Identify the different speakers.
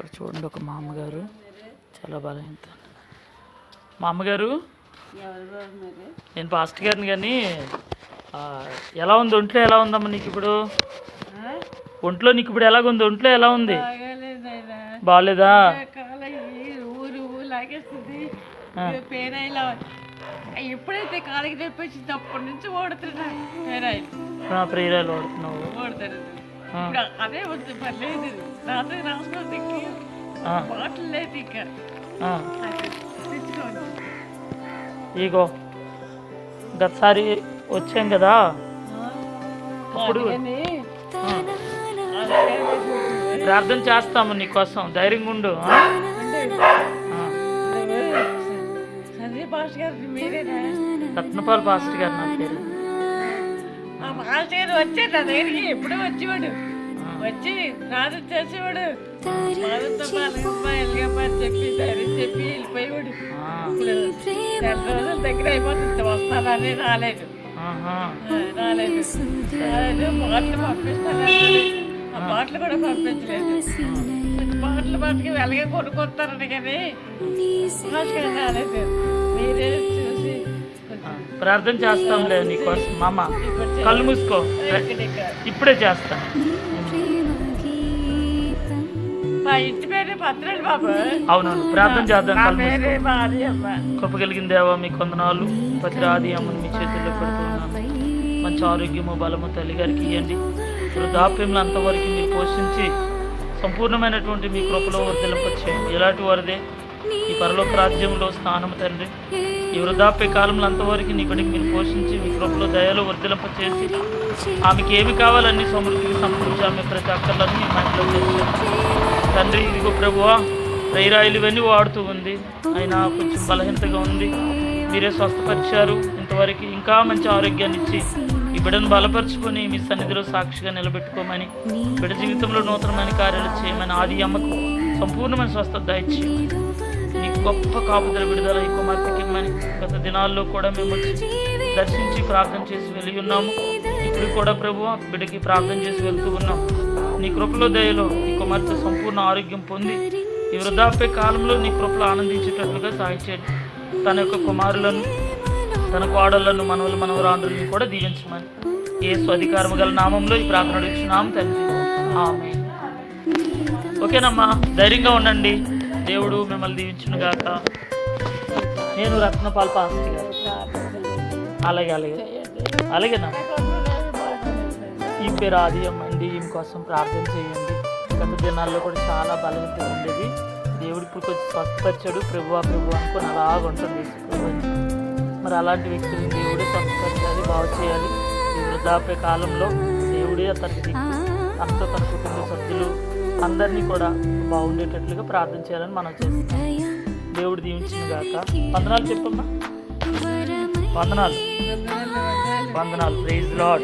Speaker 1: ఇక్కడ చూడండి ఒక మా అమ్మగారు చాలా బలహీనత. మా అమ్మగారు నేను పాస్ట్ గారిని కానీ ఎలా ఉంది? ఒంట్లో ఎలా ఉందమ్మా నీకు ఇప్పుడు? ఒంట్లో నీకు ఇప్పుడు ఎలాగుంది? ఒంట్లో ఎలా ఉంది? బాగాలేదా
Speaker 2: ఎప్పుడైతే కాలికి నొప్పి వచ్చింది అప్పటి నుంచి ఓడుతున్నా పేరాయిలు
Speaker 1: నా
Speaker 2: ఇప్పుడు అదే వద్దు పర్లేదు రాత్రి రాసుకోవద్దు
Speaker 1: ఆ,
Speaker 2: బాటిల్ లేదు ఇంకా.
Speaker 1: ఇగో గతసారి వచ్చాం కదా? అప్పుడు ప్రార్థన చేస్తాము నీకోసం ధైర్యంగా ఉండు రత్నపాల్ పాస్ట్ గారు నా పేరు.
Speaker 2: గారు వచ్చాడు నా దగ్గరికి ఎప్పుడూ వచ్చేవాడు. వచ్చి ప్రార్థన చేసేవాడు. మాదంతా బాలగమ్మ ఎల్గమ్మ అని చెప్పి ధైర్యం చెప్పి వెళ్ళిపోయేవాడు.
Speaker 1: ఆ,
Speaker 2: ఇప్పుడు నెల రోజుల దగ్గర అయిపోతుంది వస్తానని రాలేదు.
Speaker 1: ఆహా.
Speaker 2: ఆ, రాలేదు. రాలేదు బాటలు పంపిస్తాను ఆ బాటలు కూడా పంపించలేదు. బాటలు వెలగే కొనుక్కొస్తారని కానీ రాలేదు. మీరే చూసి
Speaker 1: ప్రార్థన చేస్తాంలే నీకోసం మామ కళ్ళు మూసుకో. ఇప్పుడే చేస్తా. అవునవును ప్రార్థన చేద్దాం కృప కలిగిన దేవా మీ కొందనాలు ప్రతి రాది అమ్మని మీ చేతుల్లో పెడుతున్నాను. మంచి ఆరోగ్యము బలము తల్లి గారికి ఇవ్వండి వృద్ధాప్యంలో అంతవరకు మీరు పోషించి సంపూర్ణమైనటువంటి మీ కృపలో వర్ధలింపచేయండి ఎలాంటి వారిదే? ఈ పరలోక రాజ్యంలో స్థానం తండ్రి. ఈ వృద్ధాప్య కాలంలో అంతవరకు నీ బిడ్డకి మీరు పోషించి మీ కృపలో దయలో వర్ధలింపచేసి ఆమెకి ఏమి కావాలన్నీ సమృద్ధికి సమకూర్చి ఆమె ప్రతి అక్కర్లను మీ మైండ్లో చేసి. తండ్రి ఇదిగో ప్రభువా రైరాయిలు ఇవన్నీ వాడుతూ ఉంది. ఆయన కొంచెం బలహీనతగా ఉంది. మీరే స్వస్థపరిచారు. ఇంతవరకు ఇంకా మంచి ఆరోగ్యాన్ని ఇచ్చి ఈ బిడ్డను బలపరుచుకొని మీ సన్నిధిలో సాక్షిగా నిలబెట్టుకోమని బిడ్డ జీవితంలో నూతనమైన కార్యాలు చేయమని ఆది అమ్మకు సంపూర్ణమైన స్వస్థత ఇచ్చి నీ గొప్ప కాపుదల విడుదల ఈ కుమార్తెకి ఇమ్మని గత దినాల్లో కూడా మేము దర్శించి ప్రార్థన చేసి వెళ్ళి ఉన్నాము. ఇప్పుడు కూడా ప్రభు బిడ్డకి ప్రార్థన చేసి వెళ్తూ ఉన్నాం. నీ కృపలో దయలో ఈ కుమార్తె సంపూర్ణ ఆరోగ్యం పొంది ఈ వృద్ధాప్య కాలంలో నీ కృపలో ఆనందించేటట్లుగా సాగించండి తన యొక్క కుమారులను తన కోడళ్ళను మనవలు మనవరాండ్రులను కూడా దీవించమని ఏ స్వధికారము గల నామంలో ఈ ప్రార్థన అడుగుతున్నాం తండ్రి. ఆమె ఓకేనమ్మా ధైర్యంగా ఉండండి. దేవుడు మిమ్మల్ని దీవించును గాక. నేను రత్నపాల్ పాస్తి గారు. అలాగే అలాగే. అలాగేనమ్మా ఈ పేరు ఆది అమ్మండి ఈమె కోసం ప్రార్థన చేయండి. గత దినాల్లో కూడా చాలా బలవంతం ఉండేది. దేవుడు ఇప్పుడు కొంచెం స్వస్థపరిచాడు. ప్రభు ప్రభు అనుకుని అలాగుంటుంది మరి అలాంటి వ్యక్తులు దేవుడే స్వస్థపరచాలి బాగు చేయాలి. ఈ వృద్ధాప్య కాలంలో దేవుడే అతనికి అంత తన కుటుంబ సభ్యులు అందరినీ కూడా బాగుండేటట్లుగా ప్రార్థన చేయాలని మనం చేస్తాం దేవుడు దీవించిన గాక. వందనాలు చెప్పమ్మా. వందనాలు. వందనాలు. Praise lord